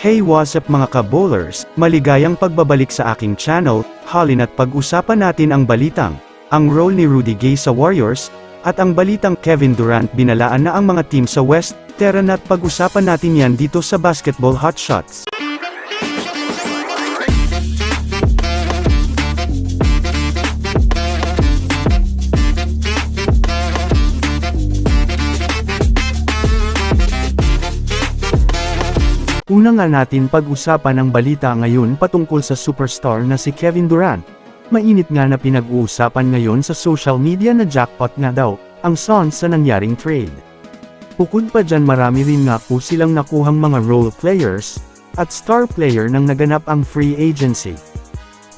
Hey what's up mga ka-bowlers, maligayang pagbabalik sa aking channel, halin at pag-usapan natin ang balitang, ang role ni Rudy Gay sa Warriors, at ang balitang Kevin Durant binalaan na ang mga team sa West, tara na't pag-usapan natin yan dito sa Basketball Hotshots. Una nga natin pag-usapan ang balita ngayon patungkol sa superstar na si Kevin Durant. Mainit nga na pinag-uusapan ngayon sa social media na jackpot nga daw, ang Suns sa nangyaring trade. Bukod pa dyan marami rin nga po silang nakuhang mga role players, at star player nang naganap ang free agency.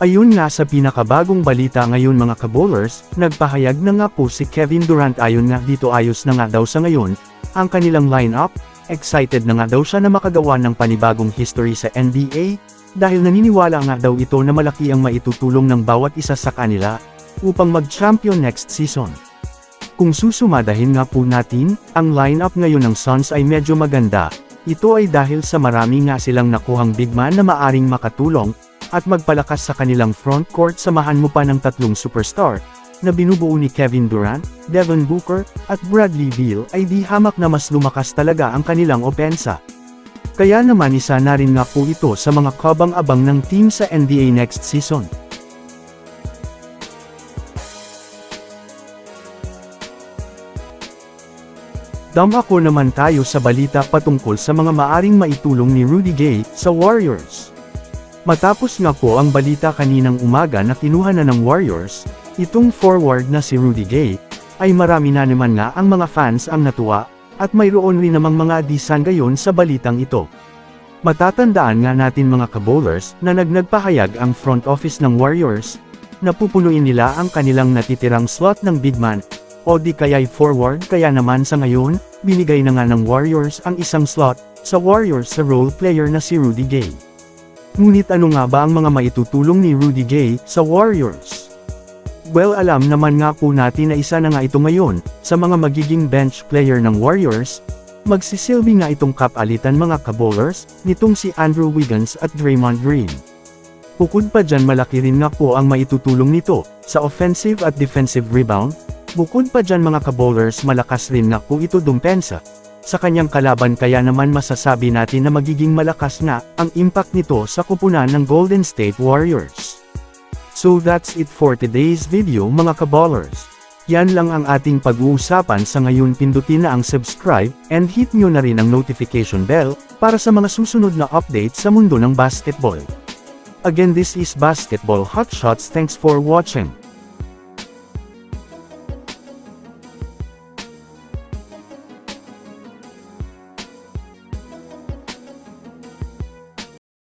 Ayun nga sa pinakabagong balita ngayon mga kabowlers, nagpahayag na nga po si Kevin Durant ayon nga dito ayos na nga daw sa ngayon, ang kanilang lineup, excited na nga daw siya na makagawa ng panibagong history sa NBA, dahil naniniwala nga daw ito na malaki ang maitutulong ng bawat isa sa kanila, upang mag-champion next season. Kung susumadahin nga po natin, ang lineup ngayon ng Suns ay medyo maganda, ito ay dahil sa marami nga silang nakuhang big man na maaring makatulong, at magpalakas sa kanilang front court samahan mo pa ng tatlong superstar, na binubuo ni Kevin Durant, Devin Booker, at Bradley Beal ay di hamak na mas lumakas talaga ang kanilang opensa. Kaya naman isa na rin nga po ito sa mga kabang-abang ng team sa NBA next season. Damako naman tayo sa balita patungkol sa mga maaring maitulong ni Rudy Gay sa Warriors. Matapos nga po ang balita kaninang umaga na kinuha na ng Warriors, itong forward na si Rudy Gay, ay marami na naman nga ang mga fans ang natuwa, at mayroon rin namang mga adisan gayon sa balitang ito. Matatandaan nga natin mga kabowlers na nagnagpahayag ang front office ng Warriors, na pupunuin nila ang kanilang natitirang slot ng big man, o di kaya'y forward kaya naman sa ngayon, binigay na nga ng Warriors ang isang slot, sa Warriors sa role player na si Rudy Gay. Ngunit ano nga ba ang mga maitutulong ni Rudy Gay sa Warriors? Well alam naman nga po natin na isa na nga ito ngayon, sa mga magiging bench player ng Warriors, magsisilbi nga itong kapalitan mga kabowlers, nitong si Andrew Wiggins at Draymond Green. Bukod pa dyan malaki rin nga po ang maitutulong nito, sa offensive at defensive rebound, bukod pa dyan mga kabowlers malakas rin nga po ito dumpensa, sa kanyang kalaban kaya naman masasabi natin na magiging malakas na ang impact nito sa kupunan ng Golden State Warriors. So that's it for today's video mga kaballers. Yan lang ang ating pag-uusapan sa ngayon pindutin na ang subscribe and hit nyo na rin ang notification bell para sa mga susunod na updates sa mundo ng basketball. Again this is Basketball Hotshots thanks for watching.